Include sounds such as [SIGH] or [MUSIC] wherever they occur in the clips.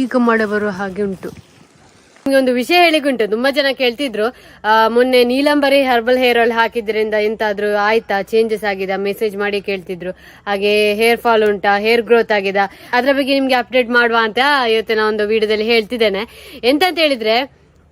ಈಗ ಮಳೆ ಬರುವ ಹಾಗೆ ಉಂಟು. ನಿಮಗೆ ಒಂದು ವಿಷಯ ಹೇಳಿಕುಂಟು. ತುಂಬಾ ಜನ ಕೇಳ್ತಿದ್ರು ಮೊನ್ನೆ ನೀಲಂಬರಿ ಹರ್ಬಲ್ ಹೇರ್ ಆಯಿಲ್ ಹಾಕಿದ್ರಿಂದ ಎಂತಾದ್ರೂ ಆಯ್ತಾ? ಚೇಂಜಸ್ ಆಗಿದೆ? ಮೆಸೇಜ್ ಮಾಡಿ ಕೇಳ್ತಿದ್ರು. ಹಾಗೆ ಹೇರ್ ಫಾಲ್ ಉಂಟಾ ಹೇರ್ ಗ್ರೋತ್ ಆಗಿದೆ? ಅದ್ರ ಬಗ್ಗೆ ನಿಮ್ಗೆ ಅಪ್ಡೇಟ್ ಮಾಡುವ ಅಂತ ಇವತ್ತಿನ ಒಂದು ವಿಡಿಯೋದಲ್ಲಿ ಹೇಳ್ತಿದ್ದೇನೆ. ಎಂತ ಹೇಳಿದ್ರೆ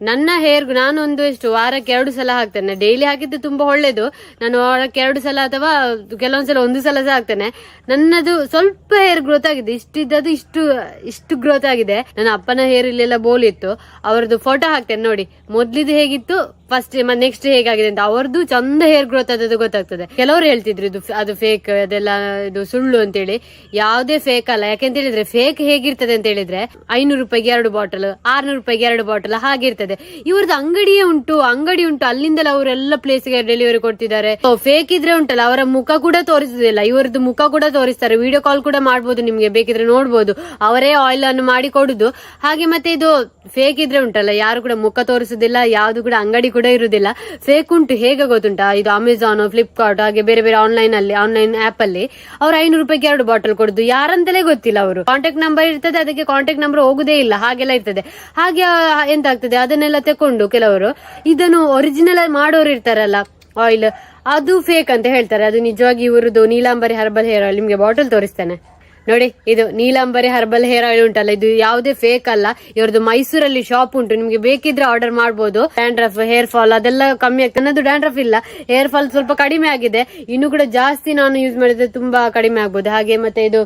ನನ್ನ ಹೇರ್ ನಾನು ಒಂದು ಎಷ್ಟು ವಾರಕ್ಕೆ ಎರಡು ಸಲ ಹಾಕ್ತೇನೆ. ಡೈಲಿ ಹಾಕಿದ್ದು ತುಂಬಾ ಒಳ್ಳೇದು. ನಾನು ವಾರಕ್ಕೆ ಎರಡು ಸಲ ಅಥವಾ ಕೆಲವೊಂದ್ಸಲ ಒಂದು ಸಲ ಸಹ ಹಾಕ್ತೇನೆ. ನನ್ನದು ಸ್ವಲ್ಪ ಹೇರ್ ಗ್ರೋತ್ ಆಗಿದೆ. ಇಷ್ಟಿದ್ದದು ಇಷ್ಟು ಇಷ್ಟು ಗ್ರೋತ್ ಆಗಿದೆ. ನನ್ನ ಅಪ್ಪನ ಹೇರ್ ಇಲ್ಲೆಲ್ಲ ಬೋಲ್ ಇತ್ತು. ಅವರದ್ದು ಫೋಟೋ ಹಾಕ್ತೇನೆ ನೋಡಿ. ಮೊದ್ಲಿದ್ದು ಹೇಗಿತ್ತು? ಫಸ್ಟ್ ನೆಕ್ಸ್ಟ್ ಹೇಗಾಗಿದೆ ಅಂತ. ಅವ್ರದ್ದು ಚಂದ ಹೇರ್ ಗ್ರೋತ್ ಆದದ್ದು ಗೊತ್ತಾಗ್ತದೆ. ಕೆಲವರು ಹೇಳ್ತಿದ್ರು ಇದು ಅದು ಫೇಕ್ ಅದೆಲ್ಲ ಇದು ಸುಳ್ಳು ಅಂತೇಳಿ. ಯಾವುದೇ ಫೇಕ್ ಅಲ್ಲ. ಯಾಕೆಂತ ಹೇಳಿದ್ರೆ ಫೇಕ್ ಹೇಗಿರ್ತದೆ ಅಂತ ಹೇಳಿದ್ರೆ, ಐನೂರು ರೂಪಾಯಿಗೆ ಎರಡು ಬಾಟಲ್ ಆರ್ನೂರು ರೂಪಾಯಿಗೆ ಎರಡು ಬಾಟಲ್ ಹಾಗಿರ್ತದೆ. ಇವ್ರದ್ದು ಅಂಗಡಿಯೇ ಉಂಟು, ಅಂಗಡಿ ಉಂಟು. ಅಲ್ಲಿಂದಲೇ ಅವರೆಲ್ಲ ಪ್ಲೇಸ್ಗೆ ಡೆಲಿವರಿ ಕೊಡ್ತಿದ್ದಾರೆ. ಫೇಕ್ ಇದ್ರೆ ಉಂಟಲ್ಲ, ಅವರ ಮುಖ ಕೂಡ ತೋರಿಸುದಿಲ್ಲ. ಇವರದ್ದು ಮುಖ ಕೂಡ ತೋರಿಸ್ತಾರೆ. ವಿಡಿಯೋ ಕಾಲ್ ಕೂಡ ಮಾಡ್ಬೋದು ನಿಮ್ಗೆ, ಬೇಕಿದ್ರೆ ನೋಡ್ಬೋದು. ಅವರೇ ಆಯಿಲ್ ಅನ್ನು ಮಾಡಿ ಕೊಡುದು. ಹಾಗೆ ಮತ್ತೆ ಇದು ಫೇಕ್ ಇದ್ರೆ ಉಂಟಲ್ಲ, ಯಾರು ಕೂಡ ಮುಖ ತೋರಿಸುದಿಲ್ಲ, ಯಾವ್ದು ಕೂಡ ಅಂಗಡಿ ಕೂಡ ಇರುವುದಿಲ್ಲ. ಫೇಕ್ ಉಂಟು, ಹೇಗೆ ಗೊತ್ತುಂಟಾ? ಇದು ಅಮೆಝಾನ್ ಫ್ಲಿಪ್ಕಾರ್ಟ್ ಹಾಗೆ ಬೇರೆ ಬೇರೆ ಆನ್ಲೈನ್ ಅಲ್ಲಿ ಆನ್ಲೈನ್ ಆಪ್ ಅಲ್ಲಿ ಅವ್ರು ಐನೂರು ರೂಪಾಯಿಗೆ ಎರಡು ಬಾಟಲ್ ಕೊಡುದು. ಯಾರಂತಲೇ ಗೊತ್ತಿಲ್ಲ ಅವರು. ಕಾಂಟ್ಯಾಕ್ಟ್ ನಂಬರ್ ಇರ್ತದೆ, ಅದಕ್ಕೆ ಕಾಂಟ್ಯಾಕ್ಟ್ ನಂಬರ್ ಹೋಗುದೇ ಇಲ್ಲ. ಹಾಗೆಲ್ಲ ಇರ್ತದೆ. ಹಾಗೆ ಎಂತಾಗ್ತದೆ? ಅದನ್ನೆಲ್ಲ ತಕೊಂಡು ಕೆಲವರು. ಇದನ್ನು ಒರಿಜಿನಲ್ ಮಾಡೋರು ಇರ್ತಾರಲ್ಲ ಆಯಿಲ್ ಅದು ಫೇಕ್ ಅಂತ ಹೇಳ್ತಾರೆ. ಅದು ನಿಜವಾಗಿ ಇವರದು ನೀಲಾಂಬರಿ ಹರ್ಬಲ್ ಹೇರ್ ಆಯಿಲ್ ನಿಮ್ಗೆ ಬಾಟಲ್ ತೋರಿಸ್ತೇನೆ. ನೋಡಿ, ಇದು ನೀಲಾಂಬರಿ ಹರ್ಬಲ್ ಹೇರ್ ಆಯಿಲ್ ಉಂಟಲ್ಲ, ಇದು ಯಾವುದೇ ಫೇಕ್ ಅಲ್ಲ. ಇವ್ರದ್ದು ಮೈಸೂರಲ್ಲಿ ಶಾಪ್ ಉಂಟು, ನಿಮ್ಗೆ ಬೇಕಿದ್ರೆ ಆರ್ಡರ್ ಮಾಡಬಹುದು ಡ್ಯಾಂಡ್ರಫ್ ಹೇರ್ ಫಾಲ್ ಅದೆಲ್ಲ ಕಮ್ಮಿ ಆಗ್ತದೆ. ನನ್ನದು ಡ್ಯಾಂಡ್ರಫ್ ಇಲ್ಲ ಹೇರ್ ಫಾಲ್ ಸ್ವಲ್ಪ ಕಡಿಮೆ ಆಗಿದೆ. ಇನ್ನು ಕೂಡ ಜಾಸ್ತಿ ನಾನು ಯೂಸ್ ಮಾಡಿದ್ರೆ ತುಂಬಾ ಕಡಿಮೆ ಆಗ್ಬೋದು. ಹಾಗೆ ಮತ್ತೆ ಇದು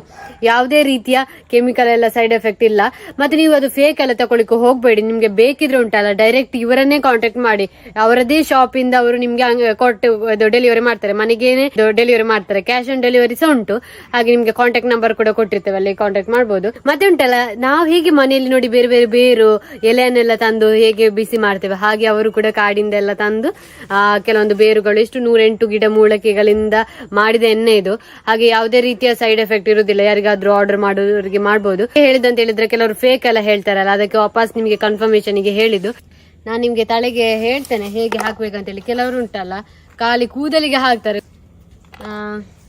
ಯಾವುದೇ ರೀತಿಯ ಕೆಮಿಕಲ್ ಎಲ್ಲ ಸೈಡ್ ಎಫೆಕ್ಟ್ ಇಲ್ಲ. ಮತ್ತೆ ನೀವು ಅದು ಫೇಕ್ ಎಲ್ಲ ತಗೊಳ್ಳಿಕ್ಕೆ ಹೋಗ್ಬೇಡಿ, ನಿಮ್ಗೆ ಬೇಕಿದ್ರೆ ಉಂಟಲ್ಲ ಡೈರೆಕ್ಟ್ ಇವರನ್ನೇ ಕಾಂಟ್ಯಾಕ್ಟ್ ಮಾಡಿ. ಅವರದೇ ಶಾಪ್ ಇಂದ ಅವರು ನಿಮ್ಗೆ ಕೊಟ್ಟು ಡೆಲಿವರಿ ಮಾಡ್ತಾರೆ. ಮನೆಗೇನೆ ಡೆಲಿವರಿ ಮಾಡ್ತಾರೆ. ಕ್ಯಾಶ್ ಆನ್ ಡೆಲಿವರಿ ಸಹ ಉಂಟು. ಹಾಗೆ ನಿಮ್ಗೆ ಕಾಂಟ್ಯಾಕ್ಟ್ ನಂಬರ್ ಕೂಡ ಕೊಟ್ಟಿರ್ತೇವೆ ಅಲ್ಲಿ ಕಾಂಟ್ಯಾಕ್ಟ್ ಮಾಡಬಹುದು ಮತ್ತೆ ಉಂಟಲ್ಲ ನಾವು ಹೇಗೆ ಮನೆಯಲ್ಲಿ ನೋಡಿ ಬೇರೆ ಬೇರೆ ಬೇರು ಎಲೆಯನ್ನೆಲ್ಲ ತಂದು ಹೇಗೆ ಬಿಸಿ ಮಾಡ್ತೇವೆ ಹಾಗೆ ಅವರು ಕೂಡ ಕಾಡಿಂದ ಎಲ್ಲ ತಂದು ಆ, ಕೆಲವೊಂದು ಬೇರುಗಳು ಎಷ್ಟು ನೂರೆಂಟು ಗಿಡ ಮೂಳಕೆಗಳಿಂದ ಮಾಡಿದ ಎಣ್ಣೆ ಇದು. ಹಾಗೆ ಯಾವುದೇ ರೀತಿಯ ಸೈಡ್ ಎಫೆಕ್ಟ್ ಇರುವುದಿಲ್ಲ ಯಾರಿಗಾದ್ರೂ ಆರ್ಡರ್ ಮಾಡೋರಿಗೆ ಮಾಡಬಹುದು ಹೇಳಿದಂತ ಹೇಳಿದ್ರೆ ಕೆಲವರು ಫೇಕ್ ಎಲ್ಲ ಹೇಳ್ತಾರಲ್ಲ ಅದಕ್ಕೆ ವಾಪಸ್ ನಿಮಗೆ ಕನ್ಫರ್ಮೇಶನ್ಗೆ ಹೇಳಿದ್ದು. ನಾನು ನಿಮ್ಗೆ ತಲೆಗೆ ಹೇಳ್ತೇನೆ ಹೇಗೆ ಹಾಕ್ಬೇಕಂತೇಳಿ ಕೆಲವರು ಉಂಟಲ್ಲ ಖಾಲಿ ಕೂದಲಿಗೆ ಹಾಕ್ತಾರೆ.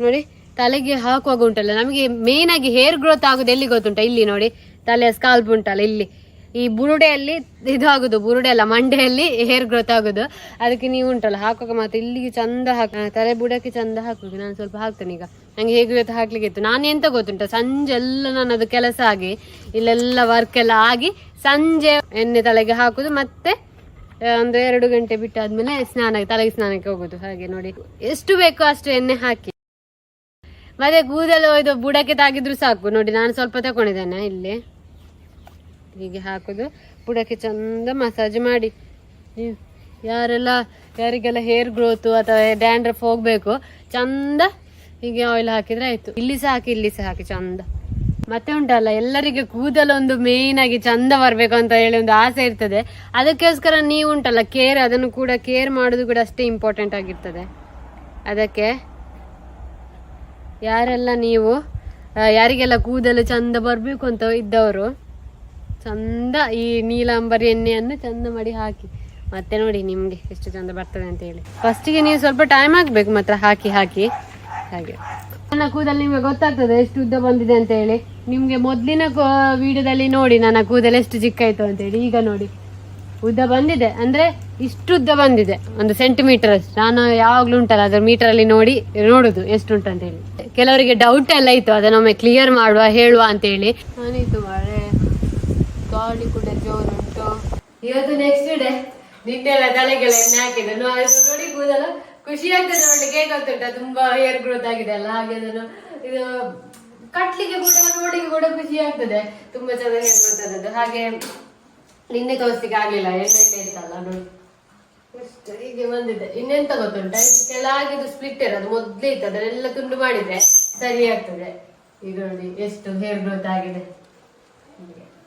ನೋಡಿ. ತಲೆಗೆ ಹಾಕುವಾಗ ಉಂಟಲ್ಲ, ನಮಗೆ ಮೇನ್ ಆಗಿ ಹೇರ್ ಗ್ರೋತ್ ಆಗುದು ಎಲ್ಲಿ ಗೊತ್ತುಂಟ? ಇಲ್ಲಿ ನೋಡಿ ತಲೆಯ ಸ್ಕಾಲ್ಪ್ ಉಂಟಲ್ಲ ಇಲ್ಲಿ. ಈ ಬುರುಡೆಯಲ್ಲಿ ಇದು ಆಗುದು ಬುರುಡೆ ಅಲ್ಲ, ಮಂಡೆಯಲ್ಲಿ ಹೇರ್ ಗ್ರೋತ್ ಆಗುದು. ಅದಕ್ಕೆ ನೀವು ಉಂಟಲ್ಲ, ಹಾಕುವಾಗ ಮಾತ್ರ ಇಲ್ಲಿಗೆ ಚಂದ ಹಾಕ ತಲೆ ಬುಡಕ್ಕೆ ಚಂದ ಹಾಕುದು ನಾನು ಸ್ವಲ್ಪ ಹಾಕ್ತೇನೆ ಈಗ. ನಂಗೆ ಹೇಗೆ ಇವತ್ತು ಹಾಕ್ಲಿಕ್ಕೆ ಇತ್ತು. ನಾನು ಎಂತ ಗೊತ್ತುಂಟ, ಸಂಜೆ ಎಲ್ಲ ನನ್ನದು ಕೆಲಸ ಆಗಿ ಇಲ್ಲೆಲ್ಲ ವರ್ಕ್ ಎಲ್ಲ ಆಗಿ ಸಂಜೆ ಎಣ್ಣೆ ತಲೆಗೆ ಹಾಕುದು, ಮತ್ತೆ ಒಂದು ಎರಡು ಗಂಟೆ ಬಿಟ್ಟಾದ್ಮೇಲೆ ಸ್ನಾನ, ತಲೆಗೆ ಸ್ನಾನಕ್ಕೆ ಹೋಗುದು. ಹಾಗೆ ನೋಡಿ, ಎಷ್ಟು ಬೇಕೋ ಅಷ್ಟು ಎಣ್ಣೆ ಹಾಕಿ. ಮತ್ತೆ ಕೂದಲು ಇದು ಬುಡಕ್ಕೆ ತಾಗಿದ್ರು ಸಾಕು. ನೋಡಿ, ನಾನು ಸ್ವಲ್ಪ ತಕೊಂಡಿದ್ದೇನೆ ಇಲ್ಲಿ. ಹೀಗೆ ಹಾಕುದು. ಬುಡಕ್ಕೆ ಚಂದ ಮಸಾಜ್ ಮಾಡಿ. ಯಾರೆಲ್ಲ, ಯಾರಿಗೆಲ್ಲ ಹೇರ್ ಗ್ರೋತು ಅಥವಾ ಡ್ಯಾಂಡ್ರಫ್ ಹೋಗ್ಬೇಕು, ಚಂದ ಹೀಗೆ ಆಯಿಲ್ ಹಾಕಿದ್ರೆ ಆಯ್ತು. ಇಲ್ಲಿ ಸಹ ಹಾಕಿ, ಇಲ್ಲಿ ಸಹ ಹಾಕಿ, ಚಂದ. ಮತ್ತೆ ಉಂಟಲ್ಲ, ಎಲ್ಲರಿಗೆ ಕೂದಲೊಂದು ಮೇನ್ ಆಗಿ ಚಂದ ಬರ್ಬೇಕು ಅಂತ ಹೇಳಿ ಒಂದು ಆಸೆ ಇರ್ತದೆ. ಅದಕ್ಕೋಸ್ಕರ ನೀವು ಉಂಟಲ್ಲ ಕೇರ್ ಅದನ್ನು ಕೂಡ ಕೇರ್ ಮಾಡೋದು ಕೂಡ ಅಷ್ಟೇ ಇಂಪಾರ್ಟೆಂಟ್ ಆಗಿರ್ತದೆ. ಅದಕ್ಕೆ ಯಾರೆಲ್ಲ ನೀವು ಯಾರಿಗೆಲ್ಲ ಕೂದಲು ಚಂದ ಬರಬೇಕು ಅಂತ ಇದ್ದವರು, ಚಂದ ಈ ನೀಲಾಂಬರಿ ಎಣ್ಣೆಯನ್ನು ಚಂದ ಮಾಡಿ ಹಾಕಿ. ಮತ್ತೆ ನೋಡಿ ನಿಮಗೆ ಎಷ್ಟು ಚಂದ ಬರ್ತದೆ ಅಂತ ಹೇಳಿ. ಫಸ್ಟಿಗೆ ನೀವು ಸ್ವಲ್ಪ ಟೈಮ್ ಆಗ್ಬೇಕು ಮಾತ್ರ, ಹಾಕಿ ಹಾಕಿ. ಹಾಗೆ. ನನ್ನ ಕೂದಲು ನಿಮಗೆ ಗೊತ್ತಾಗ್ತದೆ ಎಷ್ಟು ಉದ್ದ ಬಂದಿದೆ ಅಂತ ಹೇಳಿ. ನಿಮಗೆ ಮೊದಲಿನ ವಿಡಿಯೋದಲ್ಲಿ ನೋಡಿ, ನನ್ನ ಕೂದಲು ಎಷ್ಟು ಚಿಕ್ಕಾಯ್ತು ಅಂತ ಹೇಳಿ. ಈಗ ನೋಡಿ. ಉದ್ದ ಬಂದಿದೆ. ಅಂದ್ರೆ ಇಷ್ಟು ಉದ್ದ ಬಂದಿದೆ. ಒಂದು ಸೆಂಟಿಮೀಟರ್ ಅಷ್ಟು. ನಾನು ಯಾವಾಗ್ಲೂ ಉಂಟಲ್ಲ, ಅದ್ರ ಮೀಟರ್ ಅಲ್ಲಿ ನೋಡಿ ನೋಡುದು ಎಷ್ಟು ಉಂಟಂತ ಹೇಳಿ ಕೆಲವರಿಗೆ ಡೌಟ್ ಎಲ್ಲ ಇತ್ತು, ಅದನ್ನೊಮ್ಮೆ ಕ್ಲಿಯರ್ ಮಾಡುವ, ಹೇಳುವ ಅಂತ ಹೇಳಿ ನಾನಿತ್ತು ಮಳೆ, ಗಾಳಿ ಕೂಡ ಜೋರುಂಟು. ಇವತ್ತು ನೆಕ್ಸ್ಟ್ ಡೇ ನಿನ್ನೆಲ್ಲ ತಲೆಗೆಲ್ಲ ಎಣ್ಣೆ ನೋಡಿ ಖುಷಿ ಆಗ್ತದೆ ನೋಡ್ಲಿಕ್ಕೆ ಗೊತ್ತುಂಟ ತುಂಬಾ ಹೇರ್ ಗ್ರೋತ್ ಆಗಿದೆ ಅಲ್ಲ, ಹಾಗೆ ಅದನ್ನು ಇದು ಕಟ್ಲಿಕ್ಕೆ ಕೂಡ ನೋಡಿ ಕೂಡ ಖುಷಿ ಆಗ್ತದೆ. ತುಂಬಾ ಚೆನ್ನಾಗಿ ಆದದ್ದು. ಹಾಗೆ ನಿನ್ನೆ ತೋರಿಸ್ಲಿಕ್ಕೆ ಆಗ್ಲಿಲ್ಲ ಎಣ್ಣೆ ಇತ್ತಲ್ಲ, ನೋಡಿ. ಹೀಗೆ ಬಂದಿದೆ. ಇನ್ನೆಂತ ಗೊತ್ತುಂಟ? ಇದು ಕೆಳಗಿದು ಸ್ಪ್ಲಿಟ್ ಇರೋದು ಮೊದ್ಲೇ ಇತ್ತು. ಅದನ್ನೆಲ್ಲ ತುಂಡು ಮಾಡಿದ್ರೆ ಸರಿ ಆಗ್ತದೆ. ಈಗ ನೋಡಿ, ಎಷ್ಟು ಹೇರ್ ಗ್ರೋತ್ ಆಗಿದೆ.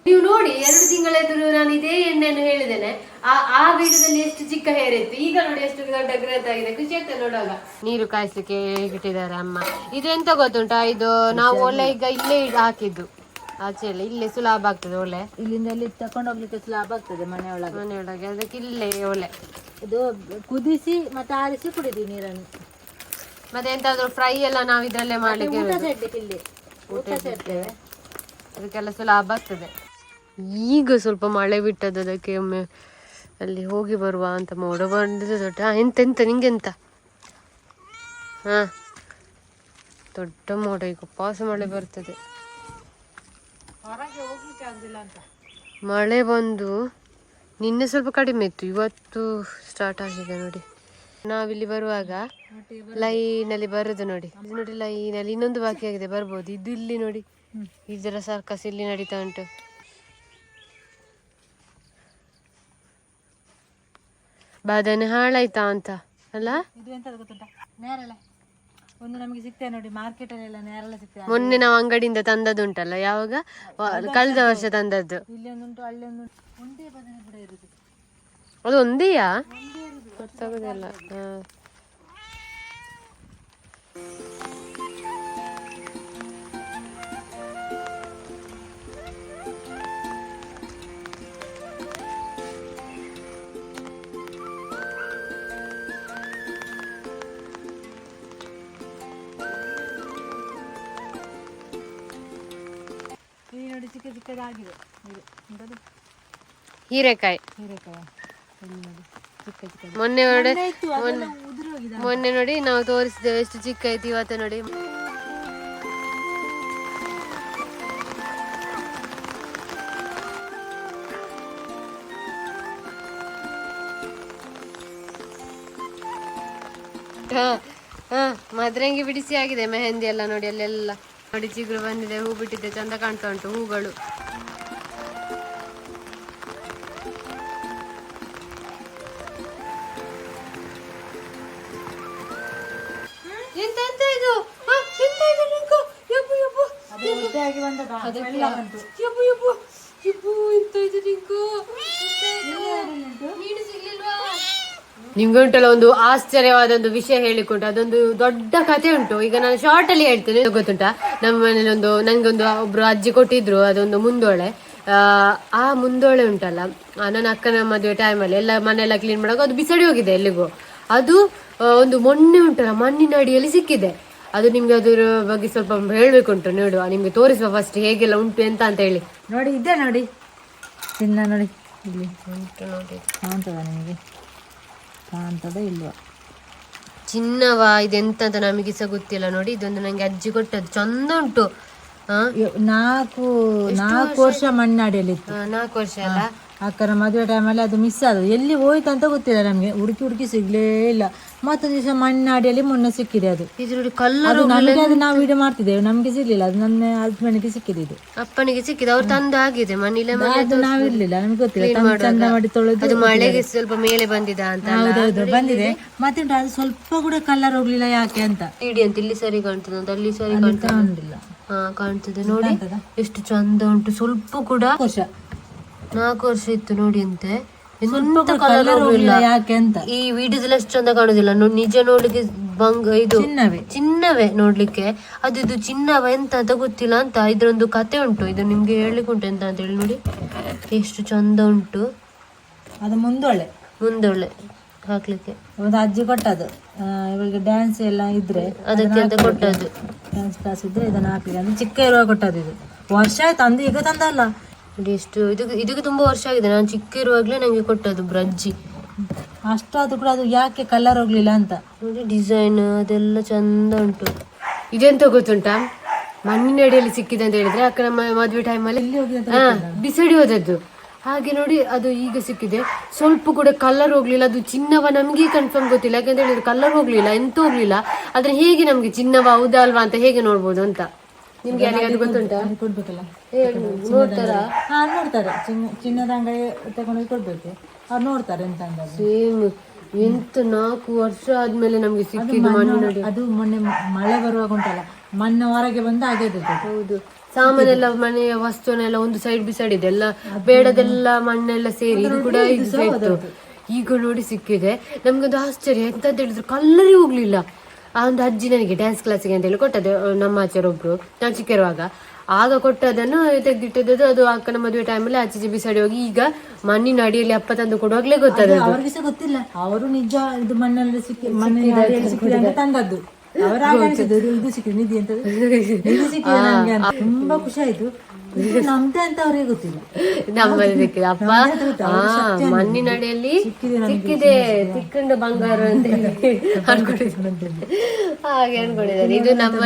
ನೀವು ನೋಡಿ, ಎರಡು ತಿಂಗಳ ಎದುರು ನಾನು ಇದೇ ಎಣ್ಣೆಯನ್ನು ಹೇಳಿದ್ದೇನೆ. ಆ ಆ ವಿಡಿಯೋದಲ್ಲಿ ಎಷ್ಟು ಚಿಕ್ಕ ಹೇರ್ ಇತ್ತು? ಈಗ ನೋಡಿ ಎಷ್ಟು ದೊಡ್ಡ ಗ್ರೋತ್ ಆಗಿದೆ. ಖುಷಿ ಆಗ್ತದೆ ನೋಡುವಾಗ. ನೀರು ಕಾಯಿಸ್ಲಿಕ್ಕೆ ಇಟ್ಟಿದ್ದಾರೆ ಅಮ್ಮ? ಇದು ಎಂತ ಗೊತ್ತುಂಟಾ? ಇದು ನಾವು ಒಳ್ಳೆ ಈಗ ಇಲ್ಲೇ ಹಾಕಿದ್ದು. ಆಚೆ ಎಲ್ಲ ಇಲ್ಲೇ ಸುಲಭ ಆಗ್ತದೆ ಒಲೆ. ಇಲ್ಲಿಂದ ಅಲ್ಲಿ ತಕೊಂಡು ಹೋಗ್ಲಿಕ್ಕೆ ಸುಲಭ ಆಗ್ತದೆ ಮನೆಯೊಳಗೆ. ಮನೆಯೊಳಗೆ ಅದಕ್ಕೆ ಇಲ್ಲೇ ಒಲೆ. ಇದು ಕುದಿಸಿ ಮತ್ತೆ ಆರಿಸಿ ಕುಡಿದಿ ನೀರನ್ನು. ಮತ್ತೆ ಎಂತಾದ್ರೂ ಫ್ರೈ ಎಲ್ಲ ನಾವು ಇದ್ರಲ್ಲೇ ಮಾಡ್ಲಿಕ್ಕೆ ಊಟ ಇರೋದು. ಸೆಡ್ಲಿಕ್ಕೆ ಇಲ್ಲಿ. ಊಟ ಸೇರ್ತೇವೆ. ಅದಕ್ಕೆಲ್ಲ ಸುಲಭ ಆಗ್ತದೆ. ಈಗ ಸ್ವಲ್ಪ ಮಳೆ ಬಿಟ್ಟದ್ದು ಅದಕ್ಕೆ ಒಮ್ಮೆ ಅಲ್ಲಿ ಹೋಗಿ ಬರುವ ಅಂತ ಮೋಡ ಬಂದಿದೆ ದೊಡ್ಡ. ಎಂತೆಂತ ಎಂತ ಎಂತ ನಿಂಗೆಂತ ಹಾ. ದೊಡ್ಡ ಮೋಡ ಈಗ ಉಪವಾಸ ಮಳೆ ಬರ್ತದೆ. ಹೊರಗೆ ಹೋಗ್ಲಿಕ್ಕೆ ಆಗುದಿಲ್ಲ ಅಂತ. ಮಳೆ ಬಂದು ನಿನ್ನೆ ಸ್ವಲ್ಪ ಕಡಿಮೆ ಇತ್ತು. ಇವತ್ತು ಸ್ಟಾರ್ಟ್ ಆಗಿದೆ ನೋಡಿ. ನಾವಿಲ್ಲಿ ಬರುವಾಗ ಲೈನಲ್ಲಿ ಬರುದು. ನೋಡಿ. ಇದು ನೋಡಿ ಲೈನಲ್ಲಿ ಇನ್ನೊಂದು ಬಾಕಿ ಆಗಿದೆ. ಬರ್ಬೋದು. ಇದು ಇಲ್ಲಿ ನೋಡಿ. ಇದರ ಸರ್ಕಸ್ ಇಲ್ಲಿ ನಡೀತಾ ಉಂಟು. ಬಾದನೆ ಹಾಳಾಯ್ತಾ ಅಂತ? ಅಲ್ಲ ಇದು ಎಂತದ ಗೊತ್ತುಂಟಾ ನೇರಳೆ ಒಂದು ನಮಗೆ ಸಿಗ್ತದೆ ನೋಡಿ ಮಾರ್ಕೆಟ್ ಅಲ್ಲೆಲ್ಲ ನೇರಳೆ ಸಿಗ್ತದೆ ಮೊನ್ನೆ ನಾವು ಅಂಗಡಿಯಿಂದ ತಂದದ್ದುಂಟಲ್ಲ ಯಾವಾಗ? ಕಳೆದ ವರ್ಷ ತಂದದ್ದು. ಇಲ್ಲಿ ಒಂದುಂಟು ಅಲ್ಲಿ ಒಂದುಂಟು. ಒಂದೇ ಬದನೆ ಕೂಡ ಇರುದು. ಅದು ಒಂದೇಯಾ? ಗೊತ್ತಾಗುದಿಲ್ಲ. ಹಾ. ನೋಡಿ ಚಿಕ್ಕದಾಗಿದೆ ಇದು ಹೀರೆಕಾಯಿ ಹೀರೆಕಾಯಿ. ಹೀರೆಕಾಯ. ಇಲ್ಲಿ ನೋಡಿ. ಚಿಕ್ಕ ಚಿಕ್ಕ ಮೊನ್ನೆ ನೋಡಿ ಇತ್ತು ಅದೆಲ್ಲ ಮೊನ್ನೆ ನೋಡಿ ನಾವು ತೋರಿಸಿದ್ದೇವೆ ಎಷ್ಟು ಚಿಕ್ಕ ಐತಿ ಇವತ್ತು ನೋಡಿ. ಹಾ ಹಾ ಮದ್ರಂಗಿ ಬಿಡಿಸಿ ಆಗಿದೆ ಮೆಹಂದಿ ಎಲ್ಲ ನೋಡಿ ಅಲ್ಲೆಲ್ಲ ನೋಡಿ ಚಿಗುರು ಬಂದಿದೆ ಹೂ ಬಿಟ್ಟಿದೆ ಚಂದ ಕಾಣ್ತಾ ಉಂಟು ಹೂಗಳು. ಎಲ್ಲ ಬಂತು ಇದು ನೀನು ಸಿಗ್ಲಿಲ್ವಾ? ನಿಮ್ಗೆ ಉಂಟಲ್ಲ ಒಂದು ಆಶ್ಚರ್ಯವಾದ ಒಂದು ವಿಷಯ ಹೇಳಿಕೊಟ್ಟು ಅದೊಂದು ದೊಡ್ಡ ಕಥೆ ಉಂಟು. ಈಗ ನಾನು ಶಾರ್ಟ್ ಅಲ್ಲಿ ಹೇಳ್ತೇನೆ ಗೊತ್ತುಂಟಾ? ನಮ್ಮ ಮನೇಲಿ ಒಂದು ನಂಗೊಂದು ಒಬ್ರು ಅಜ್ಜಿ ಕೊಟ್ಟಿದ್ರು ಅದೊಂದು ಮುಂದೋಳೆ. ಆ, ಮುಂದೋಳೆ ಉಂಟಲ್ಲ ನನ್ನ ಅಕ್ಕನ ಮದುವೆ ಟೈಮಲ್ಲಿ ಎಲ್ಲ ಮನೆಯೆಲ್ಲ ಕ್ಲೀನ್ ಮಾಡೋಕೆ ಅದು ಬಿಸಡಿ ಹೋಗಿದೆ ಎಲ್ಲಿಗೂ. ಅದು ಒಂದು ಮೊನ್ನೆ ಉಂಟಲ್ಲ ಮಣ್ಣಿನ ಅಡಿಯಲ್ಲಿ ಸಿಕ್ಕಿದೆ. ಅದು ನಿಮ್ಗೆ ಅದರ ಬಗ್ಗೆ ಸ್ವಲ್ಪ ಹೇಳ್ಬೇಕುಂಟು ನೋಡುವ. ನಿಮ್ಗೆ ತೋರಿಸುವ ಫಸ್ಟ್ ಹೇಗೆಲ್ಲ ಉಂಟು ಎಂತ ಅಂತ ಹೇಳಿ. ನೋಡಿ ಇದೆ ನೋಡಿ. ಚಿನ್ನ ನೋಡಿ. ಇಲ್ಲಿ. ಉಂಟು ನೋಡಿ. ಕಾಣ್ತದ ನಿಮಗೆ? ಕಾಣ್ತದ ಇಲ್ವಾ? ಚಿನ್ನವ ಇದೆಂತ ಅಂತ ನಮಗೆ ಸಹ ಗೊತ್ತಿಲ್ಲ ನೋಡಿ. ಇದೊಂದು ನಂಗೆ ಅಜ್ಜಿ ಕೊಟ್ಟದ್ದು. ಚಂದ ಉಂಟು. ನಾಲ್ಕು ನಾಲ್ಕು ವರ್ಷ ಮಣ್ಣಾಡಿಯಲ್ಲಿತ್ತು ಆ, ನಾಲ್ಕು ವರ್ಷ ಅಲ್ಲ? ಅಕ್ಕನ ಮದುವೆ ಟೈಮಲ್ಲಿ ಅದು ಮಿಸ್ ಆದದ್ದು. ಎಲ್ಲಿ ಹೋಯ್ತು ಅಂತ ಗೊತ್ತಿಲ್ಲ ನಮಗೆ. ಹುಡುಕಿ ಹುಡುಕಿ ಸಿಗ್ಲೇ ಇಲ್ಲ. ಮತ್ತೊಂದು ದಿವಸ ಮಣ್ಣಾಡಿಯಲ್ಲಿ ಮೊನ್ನೆ ಸಿಕ್ಕಿದೆ ಅದು. ಅದು ನಮಗೆ ಅದು ನಾವು ವಿಡಿಯೋ ಮಾಡ್ತಿದ್ದೇವೆ. ನಮಗೆ ಸಿಗ್ಲಿಲ್ಲ. ಅದು ನನ್ನ ಹಸ್ಬೆಂಡ್ಗೆ ಸಿಕ್ಕಿದೆ ಇದು. ಅಪ್ಪನಿಗೆ ಸಿಕ್ಕಿದೆ. ಅವ್ರು ತಂದು ಆಗಿದೆ ಮಣ್ಣಿಲ್ಲ ಮನೆ ಅದು ನಾವಿರ್ಲಿಲ್ಲ. ನಮ್ಗೆ ಗೊತ್ತಿಲ್ಲ. ಚಂದ ಮಾಡಿ ತೊಳೆದು ಮಳೆಗೆ ಸ್ವಲ್ಪ ಮೇಲೆ ಬಂದಿದ ಅಂತ ಹೌದೌದು ಬಂದಿದೆ. ಮತ್ತೆ ಅದು ಸ್ವಲ್ಪ ಕೂಡ ಕಲರ್ ಹೋಗ್ಲಿಲ್ಲ ಯಾಕೆ ಅಂತ. ಇಡಿ ಅಂತ ಇಲ್ಲಿ ಸರಿ ಕಾಣ್ತದೆ ಅಂತ ಅಲ್ಲಿ ಸರಿ ಕಾಣ್ತಾ ಕಾಣ್ತದೆ ನೋಡಿ ಎಷ್ಟು ಚಂದ ಉಂಟು. ಸ್ವಲ್ಪ ಕೂಡ ನಾಲ್ಕು ವರ್ಷ ಇತ್ತು ನೋಡಿ ಅಂತೆ. ಎಂತ ಕಲರ್ ಕಲರ್ ಯಾಕೆ ಅಂತ. ಈ ವಿಡಿಯೋದಲ್ಲಿ ಅಷ್ಟು ಚಂದ ಕಾಣುದಿಲ್ಲ. ನಿಜ ನೋಡ್ಲಿಕ್ಕೆ ಬಂಗ್ ಇದು ಚಿನ್ನವೇ. ಚಿನ್ನವೇ ನೋಡ್ಲಿಕ್ಕೆ. ಅದು ಇದು ಚಿನ್ನವ ಎಂತ ಅಂತ ಗೊತ್ತಿಲ್ಲ ಅಂತ ಇದ್ರೊಂದು ಕತೆ ಉಂಟು. ಇದು ನಿಮ್ಗೆ ಹೇಳಲಿಕ್ಕೆ ಉಂಟು ಎಂತ ಅಂತ ಹೇಳಿ ನೋಡಿ. ಎಷ್ಟು ಚಂದ ಉಂಟು. ಅದು ಮುಂದೊಳ್ಳೆ. ಮುಂದೊಳ್ಳೆ ಹಾಕ್ಲಿಕ್ಕೆ. ಒಂದು ಅಜ್ಜಿ ಕೊಟ್ಟದು ಇವಳಿಗೆ ಡ್ಯಾನ್ಸ್ ಎಲ್ಲ ಇದ್ರೆ ಅದಕ್ಕೆ ಅಂತ ಕೊಟ್ಟದ್ದು. ಡ್ಯಾನ್ಸ್ ಕ್ಲಾಸ್ ಇದ್ರೆ ಇದನ್ನ ಹಾಕ್ಲಿಕ್ಕೆ. ಅಂದ್ರೆ ಚಿಕ್ಕ ಇರುವಾಗ ಕೊಟ್ಟದ್ದು ಇದು. ವರ್ಷ ಆಯ್ತು ಅಂದು ಈಗ ತಂದಲ್ಲ. ನೋಡಿ ಎಷ್ಟು ಇದಕ್ಕೆ ಇದಕ್ಕೆ ತುಂಬಾ ವರ್ಷ ಆಗಿದೆ. ನಾನು ಚಿಕ್ಕ ನನಗೆ ನಂಗೆ ಕೊಟ್ಟದ್ದು ಬ್ರಜ್ಜಿ. ಅಷ್ಟಾದ್ರೂ ಕೂಡ ಅದು ಯಾಕೆ ಕಲರ್ ಹೋಗ್ಲಿಲ್ಲ ಅಂತ? ನೋಡಿ ಡಿಸೈನ್ ಅದೆಲ್ಲ ಚಂದ ಉಂಟು. ಇದೆಂತ ಗೊತ್ತುಂಟಾ? ಮಣ್ಣಿನ ಅಡಿಯಲ್ಲಿ ಸಿಕ್ಕಿದೆ ಅಂತ ಹೇಳಿದ್ರೆ ಅಕ್ಕನ ಮ- ಮದ್ವೆ ಟೈಮಲ್ಲಿ ಹಾ ಬಿಸಡಿ ಹೋದದ್ದು. ಹಾಗೆ ನೋಡಿ ಅದು ಈಗ ಸಿಕ್ಕಿದೆ. ಸ್ವಲ್ಪ ಕೂಡ ಕಲರ್ ಹೋಗ್ಲಿಲ್ಲ. ಅದು ಚಿನ್ನವ ನಮಗೆ ಕನ್ಫರ್ಮ್ ಗೊತ್ತಿಲ್ಲ. ಯಾಕಂತ ಹೇಳಿದ್ರೆ ಕಲರ್ ಹೋಗ್ಲಿಲ್ಲ ಎಂತ ಹೋಗ್ಲಿಲ್ಲ. ಆದ್ರೆ ಹೇಗೆ ನಮ್ಗೆ ಚಿನ್ನವ ಹೌದಾ ಅಲ್ವಾ ಅಂತ ಹೇಗೆ ನೋಡ್ಬೋದು ಅಂತ. ನಿಮ್ಗೆ ಯಾರಿಗಾದ್ರು ಗೊತ್ತುಂಟಾ? ಕೊಡ್ಬೇಕಲ್ಲ. ಹೇಳಿ ನೋಡ್ತಾರಾ? ಹಾ ನೋಡ್ತಾರೆ. ಚಿನ್ನ ಚಿನ್ನದ ಅಂಗಡಿ ತಗೊಂಡೋಗಿ ಕೊಡ್ಬೇಕು. ಅವ್ರು ನೋಡ್ತಾರೆ ಎಂತ ಅಂದಾಗ ಸೇಮ್. ಎಂತ ನಾಲ್ಕು ವರ್ಷ ಆದ್ಮೇಲೆ ನಮ್ಗೆ ಸಿಕ್ಕಿದ್ದು ಮಣ್ಣು ಅದು ಮೊನ್ನೆ ಮ- ಮಳೆ ಬರುವಾಗ ಉಂಟಲ್ಲ ಮಣ್ಣು ಹೊರಗೆ ಬಂದು ಹಾಗೆ ಇದ್ದದ್ದು. ಹೌದು. ಸಾಮಾನೆಲ್ಲ ಮನೆಯ ವಸ್ತುನೆಲ್ಲ ಒಂದು ಸೈಡ್ ಬಿಸಾಡಿದೆ ಎಲ್ಲ ಬೇಡದೆಲ್ಲ ಮಣ್ಣೆಲ್ಲ ಸೇರಿ ಇದು ಕೂಡ ಇದು ಸಹ ಇತ್ತು ಈಗ ನೋಡಿ ಸಿಕ್ಕಿದೆ. ನಮ್ಗೊಂದು ಆಶ್ಚರ್ಯ. ಎಂತ ಅಂತ ಹೇಳಿದ್ರೆ ಕಲ್ಲರೇ ಹೋಗ್ಲಿಲ್ಲ. ಆ ಒಂದು ಅಜ್ಜಿ ನನಗೆ ಡ್ಯಾನ್ಸ್ ಕ್ಲಾಸಿಗೆ ಅಂತ ಹೇಳಿ ಕೊಟ್ಟದ್ದು ನಮ್ಮ ಆಚಾರೊಬ್ರು. ನಾನು ಚಿಕ್ಕಿರುವಾಗ. ಆಗ ಕೊಟ್ಟದನ್ನು ತೆಗೆದಿಟ್ಟದ್ದು ಅದು ಅಕ್ಕನ ಮದುವೆ ಟೈಮಲ್ಲಿ ಆಚೆ ಬಿಸಾಡಿ ಹೋಗಿ ಈಗ ಮಣ್ಣಿನ ಅಡಿಯಲ್ಲಿ ಅಪ್ಪ ತಂದು ಕೊಡುವಾಗಲೇ ಗೊತ್ತಾದ ಅವ್ರಿಗೆ ಸಹ ಗೊತ್ತಿಲ್ಲ. ಅವರು ನಿಜ ಇದು ಮಣ್ಣಲ್ಲಿ ಸಿಕ್ಕಿ ಮಣ್ಣಿನ ಅಡಿಯಲ್ಲಿ ಸಿಕ್ಕಿದೆ ಅಂತ ತಂದದ್ದು. ಅವರ ಇದು ಸಿಕ್ಕಿದೆ ನಿಧಿ [LAUGHS] ಅಂತ. ತುಂಬಾ ಖುಷಿ ಆಯ್ತು. ನಮ್ದೇ ಅಂತ ಅವ್ರಿಗೆ ಗೊತ್ತಿಲ್ಲ. ನಮ್ಮಲ್ಲಿ ಸಿಕ್ಕಿದೆ. ಅಪ್ಪ ಮಣ್ಣಿನಡಿಯಲ್ಲಿ ಮಣ್ಣಿನ ಸಿಕ್ಕಿದೆ. ಬಂಗಾರ ಅಂತ ಹಾಗೆ ಅನ್ಕೊಂಡಿದ್ದಾರೆ. ಇದು ನಮ್ಮ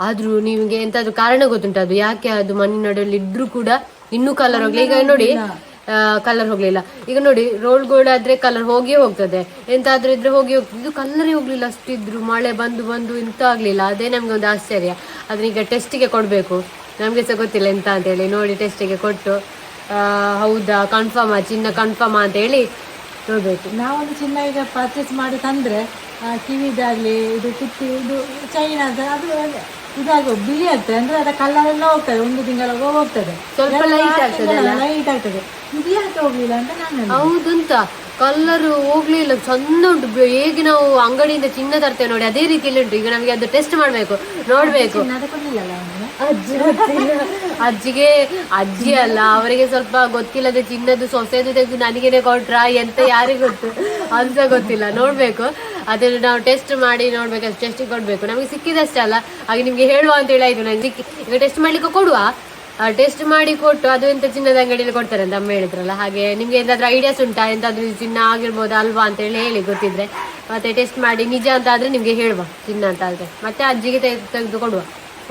ಆದ್ರೂ ನಿಮ್ಗೆ ಎಂತಾದ್ರೂ ಕಾರಣ ಗೊತ್ತುಂಟು ಅದು? ಯಾಕೆ ಅದು ಮಣ್ಣಿನಡಿಯಲ್ಲಿ ಇದ್ರು ಇದ್ರೂ ಕೂಡ ಇನ್ನೂ ಕಲರ್ ಹೋಗ್ಲಿ ಈಗ ನೋಡಿ ಕಲರ್ ಹೋಗ್ಲಿಲ್ಲ. ಈಗ ನೋಡಿ ರೋಲ್ ಗೋಲ್ಡ್ ಆದ್ರೆ ಕಲರ್ ಹೋಗಿಯೇ ಹೋಗ್ತದೆ. ಎಂತಾದ್ರೂ ಇದ್ರೆ ಹೋಗಿ ಹೋಗ್ತದೆ. ಇದು ಕಲರೇ ಹೋಗ್ಲಿಲ್ಲ ಅಷ್ಟಿದ್ರು. ಮಳೆ ಬಂದು ಬಂದು ಇಂತ ಆಗ್ಲಿಲ್ಲ ಅದೇ ನಮ್ಗೆ ಒಂದು ಆಶ್ಚರ್ಯ. ಅದನ್ನ ಈಗ ಟೆಸ್ಟಿಗೆ ಕೊಡ್ಬೇಕು. ನಮ್ಗೆ ಸಹ ಗೊತ್ತಿಲ್ಲ ಎಂತ ಅಂತ ಹೇಳಿ ನೋಡಿ ಟೆಸ್ಟಿಗೆ ಕೊಟ್ಟು. ಹೌದಾ ಕನ್ಫರ್ಮ್ ಚಿನ್ನ ಕನ್ಫರ್ಮ್ ಅಂತ ಹೇಳಿ ನೋಡಬೇಕು. ನಾವೊಂದು ಚಿನ್ನ ಈಗ ಪರ್ಚೇಸ್ ಮಾಡಿ ತಂದರೆ ಆ, ಕಿವಿದಾಗ್ಲಿ ಇದು ಕುತ್ತಿ ಇದು ಚೈನ್ ಅಂತ ಅದು ಇದಾಗುವ ಬಿಳಿ ಆಗ್ತದೆ. ಅಂದ್ರೆ ಅದರ ಕಲರ್ ಎಲ್ಲ ಹೋಗ್ತದೆ. ಒಂದು ತಿಂಗಳ ಹೋಗ್ತದೆ. ಸ್ವಲ್ಪ ಲೈಟ್ ಆಗ್ತದೆ ಲೈಟ್ ಆಗ್ತದೆ. ಇದು ಯಾಕೆ ಹೋಗ್ಲಿಲ್ಲ ಅಂತ ನಾನು ಹೌದಂತ. ಕಲರ್ ಹೋಗ್ಲಿಲ್ಲ. ಚಂದ ಉಂಟು. ಹೇಗೆ ನಾವು ಅಂಗಡಿಯಿಂದ ಚಿನ್ನ ತರ್ತೇವೆ ನೋಡಿ. ಅದೇ ರೀತಿಯಲ್ಲಿ ಉಂಟು. ಈಗ ನಮಗೆ ಅದು ಟೆಸ್ಟ್ ಮಾಡ್ಬೇಕು. ನೋಡ್ಬೇಕು. ಅಜ್ಜಿ. ಅಜ್ಜಿಗೆ ಅಜ್ಜಿ ಅಲ್ಲ, ಅವರಿಗೆ ಸ್ವಲ್ಪ ಗೊತ್ತಿಲ್ಲದೆ ತಿನ್ನದು ಸೊಸೆದು ತೆಗೆದು ನನಗೇನೆ ಕೊಟ್ರ ಎಂತ ಯಾರಿಗೆ ಗೊತ್ತು? ಅಂತ ಗೊತ್ತಿಲ್ಲ. ನೋಡ್ಬೇಕು. ಅದನ್ನು ನಾವು ಟೆಸ್ಟ್ ಮಾಡಿ ನೋಡ್ಬೇಕು ಟೆಸ್ಟಿಗೆ ಕೊಡ್ಬೇಕು. ನಮಗೆ ಸಿಕ್ಕಿದಷ್ಟೇ ಅಲ್ಲ. ಹಾಗೆ ನಿಮ್ಗೆ ಹೇಳುವ ಅಂತ ಹೇಳಿ ಆಯ್ತು ನಂಗೆ. ಸಿಕ್ಕಿ ಈಗ ಟೆಸ್ಟ್ ಮಾಡ್ಲಿಕ್ಕೆ ಕೊಡುವ? ಟೆಸ್ಟ್ ಮಾಡಿ ಕೊಟ್ಟು ಅದು ಎಂತ ಚಿನ್ನದ ಅಂಗಡಿಯಲ್ಲಿ ಕೊಡ್ತಾರೆ ಅಂತ ಅಮ್ಮ ಹೇಳಿದ್ರಲ್ಲ. ಹಾಗೆ ನಿಮ್ಗೆ ಎಂತಾದ್ರೂ ಐಡಿಯಾಸ್ ಉಂಟಾ? ಎಂತಾದ್ರೂ ಚಿನ್ನ ಆಗಿರ್ಬೋದು, ಅಲ್ವಾ ಅಂತ ಹೇಳಿ ಹೇಳಿ, ಗೊತ್ತಿದ್ರೆ. ಮತ್ತೆ ಟೆಸ್ಟ್ ಮಾಡಿ ನಿಜ ಅಂತ ಆದ್ರೆ ನಿಮ್ಗೆ ಹೇಳುವ. ಚಿನ್ನ ಅಂತ ಆದ್ರೆ. ಮತ್ತೆ ಅಜ್ಜಿಗೆ ತೆಗೆದು ಕೊಡುವ.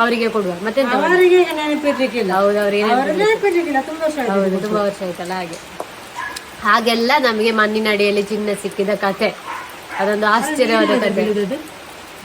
ಅವರಿಗೆ ಕೊಡುವ ಮತ್ತೆ ಅವರಿಗೆ ನೆನಪಿರ್ಲಿಕ್ಕಿಲ್ಲ. ಹೌದು ಅವರಿಗೆ ಅವರು ನೆನಪಿರ್ಲಿಕ್ಕಿಲ್ಲ ತುಂಬಾ ವರ್ಷ ಹೌದು ತುಂಬಾ ವರ್ಷ ಆಯ್ತಲ್ಲ ಹಾಗೆ. ಹಾಗೆಲ್ಲ ನಮಗೆ ಮಣ್ಣಿನ ಅಡಿಯಲ್ಲಿ ಚಿನ್ನ ಸಿಕ್ಕಿದ ಕತೆ ಅದೊಂದು ಆಶ್ಚರ್ಯವಾದ ಕತೆ.